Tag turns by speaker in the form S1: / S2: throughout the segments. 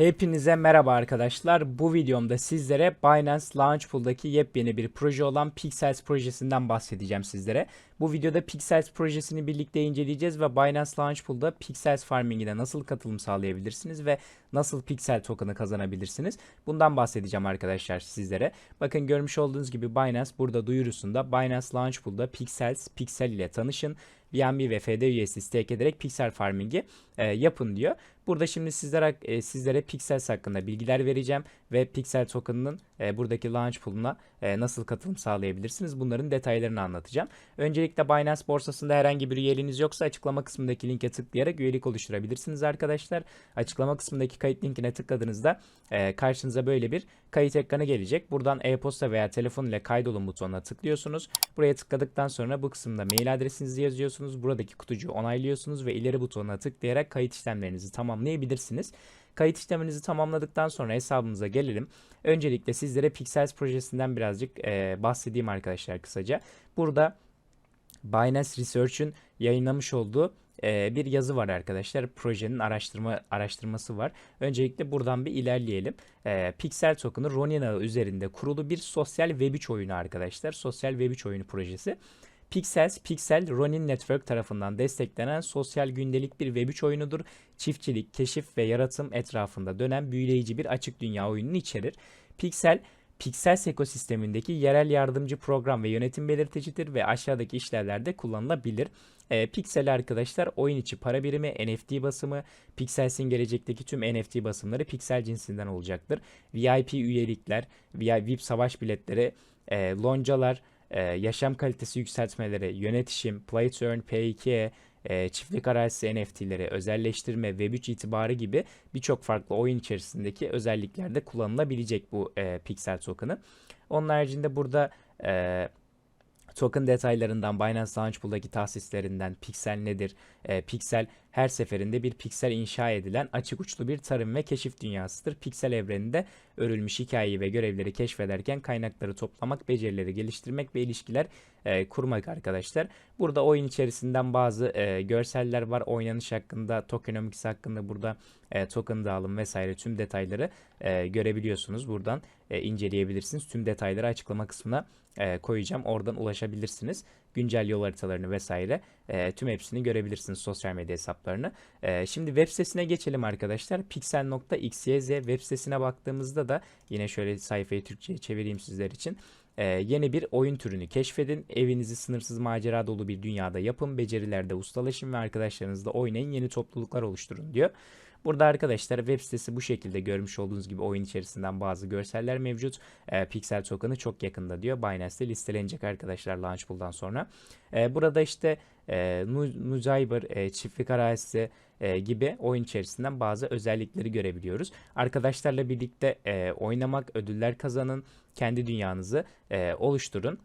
S1: Hepinize merhaba arkadaşlar. Bu videomda sizlere Binance Launchpool'daki yepyeni bir proje olan Pixels projesinden bahsedeceğim sizlere. Bu videoda Pixels projesini birlikte inceleyeceğiz ve Binance Launchpool'da Pixels Farming'ine nasıl katılım sağlayabilirsiniz ve nasıl Pixel token'ı kazanabilirsiniz. Bundan bahsedeceğim arkadaşlar sizlere. Bakın görmüş olduğunuz gibi Binance burada duyurusunda Binance Launchpool'da Pixels, Pixel ile tanışın. BNB ve FD USD stake ederek Pixel Farming'i e, yapın diyor. Burada şimdi sizlere e, sizlere Pixels hakkında bilgiler vereceğim ve Pixel token'ının e, buradaki launch pool'una e, nasıl katılım sağlayabilirsiniz bunların detaylarını anlatacağım. Öncelikle Binance borsasında herhangi bir üyeliğiniz yoksa açıklama kısmındaki linke tıklayarak üyelik oluşturabilirsiniz arkadaşlar. Açıklama kısmındaki kayıt linkine tıkladığınızda e, karşınıza böyle bir kayıt ekranı gelecek. Buradan e-posta veya telefon ile kaydolun butonuna tıklıyorsunuz. Buraya tıkladıktan sonra bu kısımda mail adresinizi yazıyorsunuz. Buradaki kutucuğu onaylıyorsunuz ve ileri butonuna tıklayarak kayıt işlemlerinizi tamamlayabilirsiniz. Kayıt işleminizi tamamladıktan sonra hesabımıza gelelim. Öncelikle sizlere Pixels projesinden birazcık e, bahsedeyim arkadaşlar kısaca. Burada Binance Research'ün yayınlamış olduğu e, bir yazı var arkadaşlar. Projenin araştırma araştırması var. Öncelikle buradan bir ilerleyelim. E, Pixel token'ı Ronin ağı üzerinde kurulu bir sosyal Web3 oyunu arkadaşlar. Sosyal Web3 oyunu projesi. Pixels, Pixel, Ronin Network tarafından desteklenen sosyal gündelik bir Web3 oyunudur. Çiftçilik, keşif ve yaratım etrafında dönen büyüleyici bir açık dünya oyununu içerir. Pixel, Pixels ekosistemindeki yerel yardımcı program ve yönetim belirticidir ve aşağıdaki işlevlerde kullanılabilir. E, Pixel arkadaşlar oyun içi para birimi, NFT basımı, Pixels'in gelecekteki tüm NFT basımları Pixel cinsinden olacaktır. VIP üyelikler, VIP savaş biletleri, e, loncalar, e, yaşam kalitesi yükseltmeleri, yönetişim, play to earn, P2E, e, çiftlik arazisi NFT'leri, özelleştirme, Web3 itibarı gibi birçok farklı oyun içerisindeki özelliklerde kullanılabilecek bu e, Pixel token'ı. Onun haricinde burada e, token detaylarından, Binance Launchpool'daki tahsislerinden, Pixel nedir, e, Pixel her seferinde bir piksel inşa edilen açık uçlu bir tarım ve keşif dünyasıdır. Piksel evreninde örülmüş hikayeyi ve görevleri keşfederken kaynakları toplamak, becerileri geliştirmek ve ilişkiler e, kurmak arkadaşlar. Burada oyun içerisinden bazı e, görseller var. Oynanış hakkında, tokenomics hakkında burada e, token dağılım vesaire tüm detayları e, görebiliyorsunuz. Buradan e, inceleyebilirsiniz. Tüm detayları açıklama kısmına e, koyacağım. Oradan ulaşabilirsiniz. Güncel yol haritalarını vesaire e, tüm hepsini görebilirsiniz sosyal medya hesaplarını. E, şimdi web sitesine geçelim arkadaşlar. Pixel.xyz web sitesine baktığımızda da yine şöyle sayfayı Türkçe'ye çevireyim sizler için. Ee, yeni bir oyun türünü keşfedin. Evinizi sınırsız macera dolu bir dünyada yapın. Becerilerde ustalaşın ve arkadaşlarınızla oynayın. Yeni topluluklar oluşturun diyor. Burada arkadaşlar web sitesi bu şekilde görmüş olduğunuz gibi oyun içerisinden bazı görseller mevcut. E, Pixel token'ı çok yakında diyor. Binance'de listelenecek arkadaşlar Launchpool'dan sonra. E, burada işte e, Nuzaybır, e, çiftlik arazisi e, gibi oyun içerisinden bazı özellikleri görebiliyoruz. Arkadaşlarla birlikte e, oynamak, ödüller kazanın, kendi dünyanızı e, oluşturun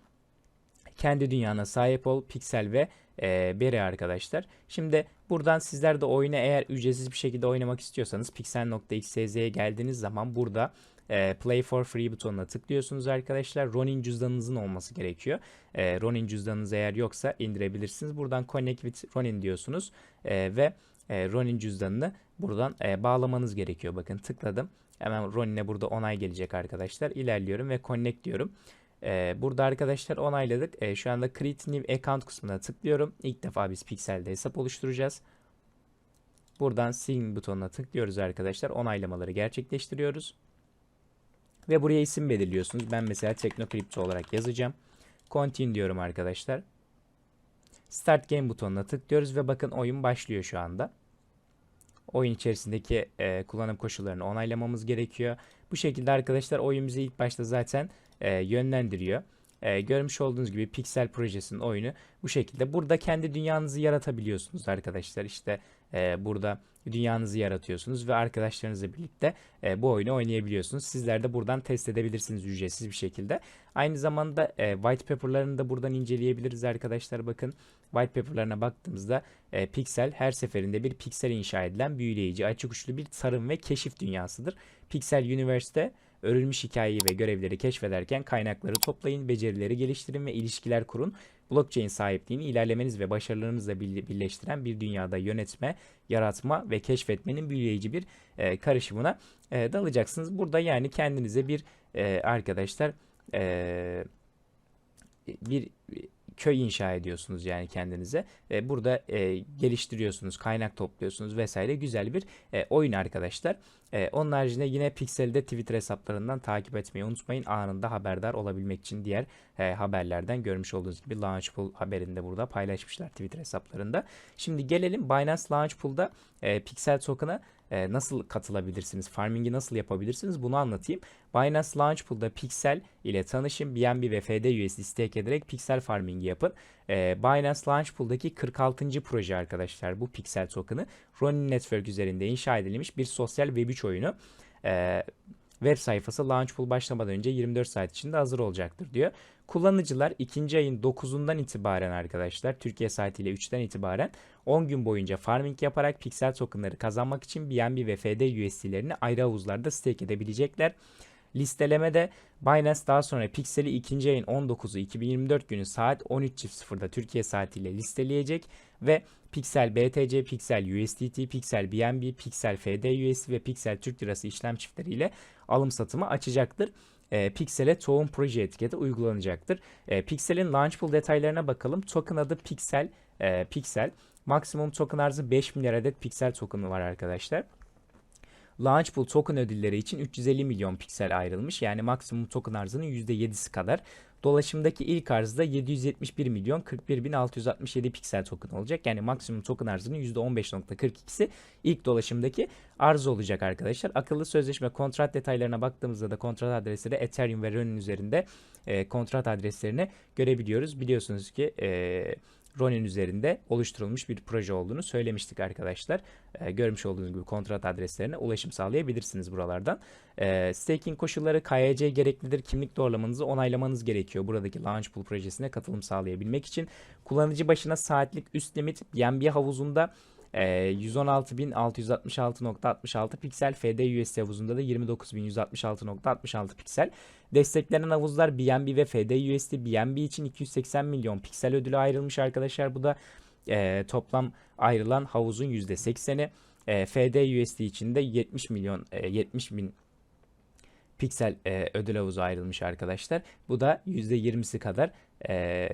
S1: kendi dünyana sahip ol Pixel ve e, Berry arkadaşlar. Şimdi buradan sizler de oyunu eğer ücretsiz bir şekilde oynamak istiyorsanız pixel.xyz'ye geldiğiniz zaman burada e, Play for Free butonuna tıklıyorsunuz arkadaşlar. Ronin cüzdanınızın olması gerekiyor. E, Ronin cüzdanınız eğer yoksa indirebilirsiniz. Buradan Connect with Ronin diyorsunuz e, ve e, Ronin cüzdanını buradan e, bağlamanız gerekiyor. Bakın tıkladım. Hemen Ronin'e burada onay gelecek arkadaşlar. İlerliyorum ve Connect diyorum. Ee, burada arkadaşlar onayladık. Ee, şu anda Create New Account kısmına tıklıyorum. İlk defa biz Pixel'de hesap oluşturacağız. Buradan Sign butonuna tıklıyoruz arkadaşlar. Onaylamaları gerçekleştiriyoruz. Ve buraya isim belirliyorsunuz. Ben mesela TeknoCrypto olarak yazacağım. Continue diyorum arkadaşlar. Start Game butonuna tıklıyoruz ve bakın oyun başlıyor şu anda. Oyun içerisindeki e, kullanım koşullarını onaylamamız gerekiyor. Bu şekilde arkadaşlar oyun bizi ilk başta zaten e, yönlendiriyor. E, görmüş olduğunuz gibi Pixel projesinin oyunu bu şekilde. Burada kendi dünyanızı yaratabiliyorsunuz arkadaşlar. İşte e, burada dünyanızı yaratıyorsunuz ve arkadaşlarınızla birlikte e, bu oyunu oynayabiliyorsunuz. Sizler de buradan test edebilirsiniz ücretsiz bir şekilde. Aynı zamanda e, white paper'larını da buradan inceleyebiliriz arkadaşlar. Bakın white paper'larına baktığımızda e, Pixel her seferinde bir piksel inşa edilen büyüleyici, açık uçlu bir tarım ve keşif dünyasıdır. Pixel Universe'de örülmüş hikayeyi ve görevleri keşfederken kaynakları toplayın, becerileri geliştirin ve ilişkiler kurun. blockchain sahipliğini ilerlemeniz ve başarılarınızla birle- birleştiren bir dünyada yönetme, yaratma ve keşfetmenin büyüleyici bir e, karışımına e, dalacaksınız. Burada yani kendinize bir e, arkadaşlar e, bir köy inşa ediyorsunuz yani kendinize. E, burada e, geliştiriyorsunuz, kaynak topluyorsunuz vesaire. Güzel bir e, oyun arkadaşlar. E, onun haricinde yine Pixel'de Twitter hesaplarından takip etmeyi unutmayın. Anında haberdar olabilmek için diğer e, haberlerden görmüş olduğunuz gibi Launchpool haberinde burada paylaşmışlar Twitter hesaplarında. Şimdi gelelim Binance Launchpool'da e, Pixel token'a e, nasıl katılabilirsiniz, farming'i nasıl yapabilirsiniz bunu anlatayım. Binance Launchpool'da Pixel ile tanışın, BNB ve FDUSD stake ederek Pixel farming'i yapın. E, Binance Launchpool'daki 46. proje arkadaşlar bu Pixel token'ı Ronin Network üzerinde inşa edilmiş bir sosyal Web3 oyunu. E, web sayfası Launchpool başlamadan önce 24 saat içinde hazır olacaktır diyor. Kullanıcılar ikinci ayın 9'undan itibaren arkadaşlar Türkiye saatiyle 3'ten itibaren 10 gün boyunca farming yaparak Pixel tokenları kazanmak için BNB ve FD USD'lerini ayrı havuzlarda stake edebilecekler. Listelemede Binance daha sonra Pixel'i ikinci ayın 19'u 2024 günü saat 13.00'da Türkiye saatiyle listeleyecek ve Pixel BTC, Pixel USDT, Pixel BNB, Pixel FD ve Pixel Türk Lirası işlem çiftleriyle alım satımı açacaktır. E, Pixel'e tohum proje etiketi uygulanacaktır. E, Pixel'in Launchpool detaylarına bakalım. Token adı Pixel. E, Pixel. Maksimum token arzı 5 milyar adet Pixel token'ı var arkadaşlar. Launchpool token ödülleri için 350 milyon piksel ayrılmış. Yani maksimum token arzının %7'si kadar. Dolaşımdaki ilk arzda 771 milyon 41 bin 667 piksel token olacak. Yani maksimum token arzının %15.42'si ilk dolaşımdaki arz olacak arkadaşlar. Akıllı sözleşme kontrat detaylarına baktığımızda da kontrat adresleri Ethereum ve Ronin üzerinde e, kontrat adreslerini görebiliyoruz. Biliyorsunuz ki e, Ronin üzerinde oluşturulmuş bir proje olduğunu söylemiştik arkadaşlar. E, görmüş olduğunuz gibi kontrat adreslerine ulaşım sağlayabilirsiniz buralardan. E, staking koşulları KYC gereklidir. Kimlik doğrulamanızı onaylamanız gerekiyor. Buradaki Launchpool projesine katılım sağlayabilmek için. Kullanıcı başına saatlik üst limit BNB havuzunda 116.666.66 piksel FD USD havuzunda da 29.166.66 piksel. Desteklenen havuzlar BNB ve FD USD BNB için 280 milyon piksel ödülü ayrılmış arkadaşlar. Bu da e, toplam ayrılan havuzun %80'i. E, FD USD için de 70 milyon e, 70 bin piksel e, ödül havuzu ayrılmış arkadaşlar. Bu da %20'si kadar e,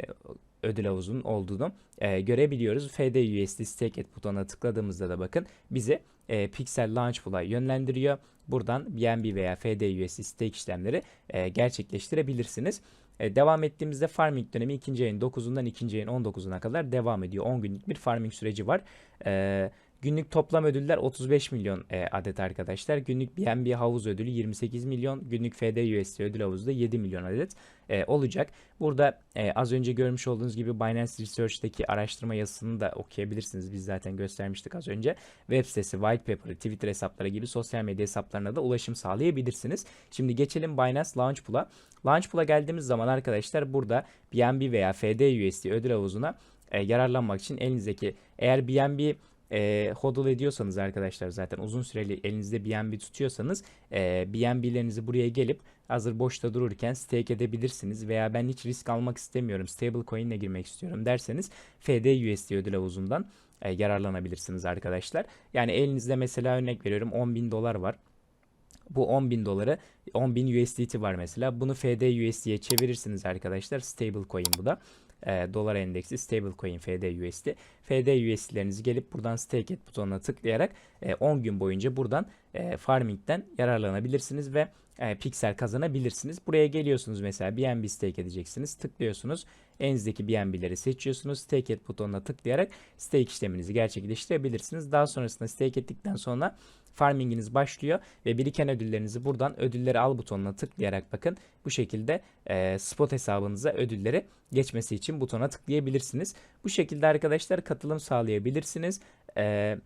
S1: ödül havuzunun olduğunu e, görebiliyoruz. FD USD Stake et butonuna tıkladığımızda da bakın bizi e, Pixel Launchpool'a yönlendiriyor. Buradan BNB veya FD USD stake işlemleri e, gerçekleştirebilirsiniz. E, devam ettiğimizde farming dönemi 2. ayın 9'undan 2. ayın 19'una kadar devam ediyor. 10 günlük bir farming süreci var. E, Günlük toplam ödüller 35 milyon e, adet arkadaşlar. Günlük BNB havuz ödülü 28 milyon. Günlük FD USD ödül havuzu da 7 milyon adet e, olacak. Burada e, az önce görmüş olduğunuz gibi Binance Research'taki araştırma yazısını da okuyabilirsiniz. Biz zaten göstermiştik az önce. Web sitesi, white paper, Twitter hesapları gibi sosyal medya hesaplarına da ulaşım sağlayabilirsiniz. Şimdi geçelim Binance Launchpool'a. Launchpool'a geldiğimiz zaman arkadaşlar burada BNB veya FD USD ödül havuzuna e, yararlanmak için elinizdeki eğer BNB e, hodl ediyorsanız arkadaşlar zaten uzun süreli elinizde BNB tutuyorsanız e, BNB'lerinizi buraya gelip hazır boşta dururken stake edebilirsiniz veya ben hiç risk almak istemiyorum stablecoin ile girmek istiyorum derseniz FD USD ödül havuzundan e, yararlanabilirsiniz arkadaşlar. Yani elinizde mesela örnek veriyorum 10 bin dolar var. Bu 10 bin doları 10 bin USDT var mesela. Bunu FD USD'ye çevirirsiniz arkadaşlar. Stablecoin bu da e, dolar endeksi stablecoin FD USD. FD USD'lerinizi gelip buradan stake et butonuna tıklayarak e, 10 gün boyunca buradan e, farming'den yararlanabilirsiniz ve e, piksel kazanabilirsiniz. Buraya geliyorsunuz mesela BNB stake edeceksiniz. Tıklıyorsunuz. Elinizdeki BNB'leri seçiyorsunuz. Stake et butonuna tıklayarak stake işleminizi gerçekleştirebilirsiniz. Daha sonrasında stake ettikten sonra farminginiz başlıyor ve biriken ödüllerinizi buradan ödülleri al butonuna tıklayarak bakın bu şekilde e, spot hesabınıza ödülleri geçmesi için butona tıklayabilirsiniz. Bu şekilde arkadaşlar katılım sağlayabilirsiniz. E,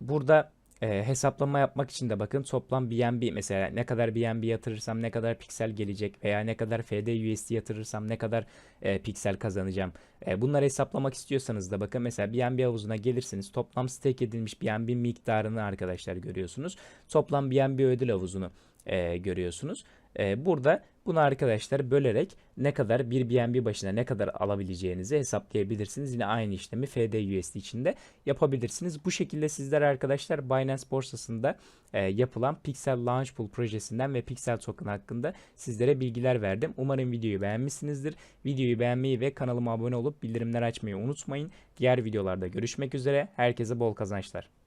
S1: burada e, hesaplama yapmak için de bakın toplam BNB mesela ne kadar BNB yatırırsam ne kadar piksel gelecek veya ne kadar FD USD yatırırsam ne kadar e, piksel kazanacağım. E, bunları hesaplamak istiyorsanız da bakın mesela BNB havuzuna gelirsiniz. Toplam stake edilmiş BNB miktarını arkadaşlar görüyorsunuz. Toplam BNB ödül havuzunu e, görüyorsunuz. E, burada Bunu arkadaşlar bölerek ne kadar bir BNB başına ne kadar alabileceğinizi hesaplayabilirsiniz. Yine aynı işlemi FDUSD için de yapabilirsiniz. Bu şekilde sizler arkadaşlar Binance borsasında e, yapılan Pixel Launch Pool projesinden ve Pixel Token hakkında sizlere bilgiler verdim. Umarım videoyu beğenmişsinizdir. Videoyu beğenmeyi ve kanalıma abone olup bildirimler açmayı unutmayın. Diğer videolarda görüşmek üzere. Herkese bol kazançlar.